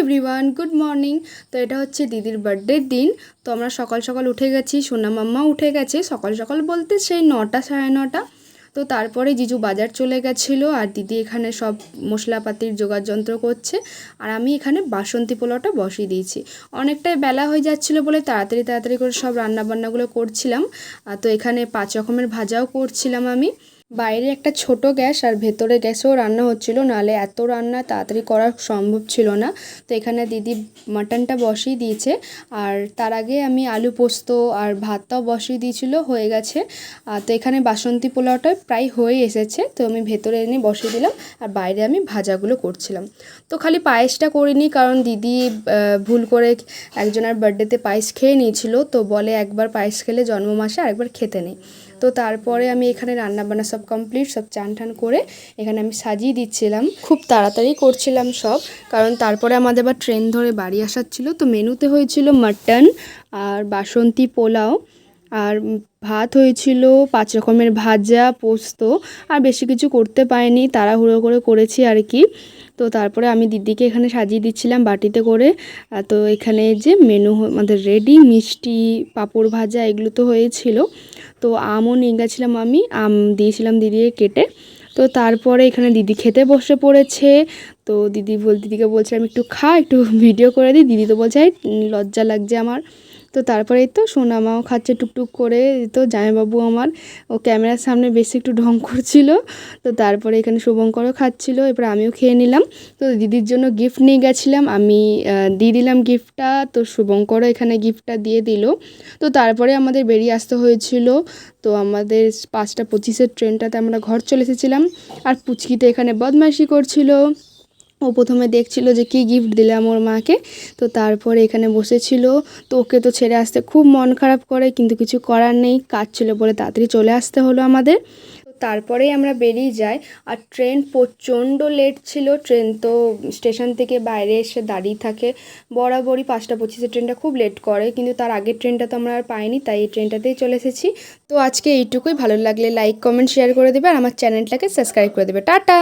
Everyone good morning তো এটা হচ্ছে দিদির বার্থডের দিন। তো আমরা সকাল সকাল উঠে গেছি, সোনা মাম্মা উঠে গেছে। সকাল সকাল বলতে সেই নটা, সাড়ে নটা। তো তারপরে জিজু বাজার চলে গেছিল আর দিদি এখানে সব মশলাপাতির জোগাড় যন্ত্র করছে। আর আমি এখানে বাসন্তী পোলাওটা বসিয়ে দিয়েছি। অনেকটাই বেলা হয়ে যাচ্ছিল বলে তাড়াতাড়ি তাড়াতাড়ি করে সব রান্নাবান্নাগুলো করছিলাম। তো এখানে পাঁচ রকমের ভাজাও করছিলাম আমি। বাইরে একটা ছোট গ্যাস আর ভেতরে গ্যাসেও রান্না হচ্ছিল নাহলে এত রান্না তাড়াতাড়ি করা সম্ভব ছিল না। তো এখানে দিদি মাটনটা বসিয়ে দিয়েছে, আর তার আগে আমি আলু পোস্ত আর ভাতটাও বসিয়ে দিয়েছিল, হয়ে গেছে। আর তো এখানে বাসন্তী পোলাওটা প্রায় হয়ে এসেছে, তো আমি ভেতরে এনে বসিয়ে দিলাম, আর বাইরে আমি ভাজাগুলো করছিলাম। তো খালি পায়েসটা করিনি, কারণ দিদি ভুল করে একজনের বার্থডেতে পায়েস খেয়ে নিয়েছিল, তো বলে একবার পায়েস খেলে জন্ম মাসে আরেকবার খেতে নেই। তো তারপরে আমি এখানে রান্নাবান্না সব কমপ্লিট সব চান টান করে এখানে আমি সাজিয়ে দিচ্ছিলাম। খুব তাড়াতাড়ি করছিলাম সব, কারণ তারপরে আমাদের আবার ট্রেন ধরে বাড়ি আসার ছিল। তো মেনুতে হয়েছিল মাটন আর বাসন্তী পোলাও আর ভাত হয়েছিল পাঁচ রকমের ভাজা, পোস্ত আর বেশি কিছু করতে পারিনি, তাড়াহুড়ো করে করেছি আর কি। তো তারপরে আমি দিদিকে এখানে সাজিয়ে দিচ্ছিলাম বাটিতে করে। তো এখানে যে মেনু আমাদের রেডি মিষ্টি, পাঁপড় ভাজা এগুলো তো হয়েছিল। তো আমও নিয়ে গেছিলাম আমি, আম দিয়েছিলাম দিদিকে কেটে। তো তারপরে এখানে দিদি খেতে বসে পড়েছে। তো দিদি বল, দিদিকে বলছিলাম একটু খা, একটু ভিডিও করে দিই। দিদি তো বলছে লজ্জা লাগছে আমার। তো তারপরে এই তো সোনামাও খাচ্ছে টুকটুক করে তো জামাইবাবু আমার, ও ক্যামেরার সামনে বেশি একটু ঢং করছিল, তো তারপরে এখানে শুভঙ্করও খাচ্ছিল, এরপর আমিও খেয়ে নিলাম, তো দিদির জন্য গিফট নিয়ে গেছিলাম, আমি দিয়ে দিলাম গিফটটা তো শুভঙ্করও এখানে গিফটটা দিয়ে দিল, তো তারপরে আমাদের বেরিয়ে আসতে হয়েছিল, তো আমাদের পাঁচটা পঁচিশের ট্রেনটাতে আমরা ঘর চলে এসেছিলাম, আর পুচকিতে এখানে বদমাইশি করছিল ও প্রথমে দেখছিল যে কী গিফট দিলাম ওর মাকে। তো তারপরে এখানে বসেছিল। তো ওকে তো ছেড়ে আসতে খুব মন খারাপ করে, কিন্তু কিছু করার নেই কাজ ছিল বলে তাড়াতাড়ি চলে আসতে হলো আমাদের। তারপরেই আমরা বেরিয়ে যাই, আর ট্রেন প্রচণ্ড লেট ছিল। ট্রেন তো স্টেশন থেকে বাইরে এসে দাঁড়িয়ে থাকে। বরাবরই পাঁচটা পঁচিশে ট্রেনটা খুব লেট করে, কিন্তু তার আগের ট্রেনটা তো আমরা আর পাইনি, তাই এই ট্রেনটাতেই চলে এসেছি। তো আজকে এইটুকুই, ভালো লাগলে লাইক কমেন্ট শেয়ার করে দেবে, আর আমার চ্যানেলটাকে সাবস্ক্রাইব করে দেবে। টাটা!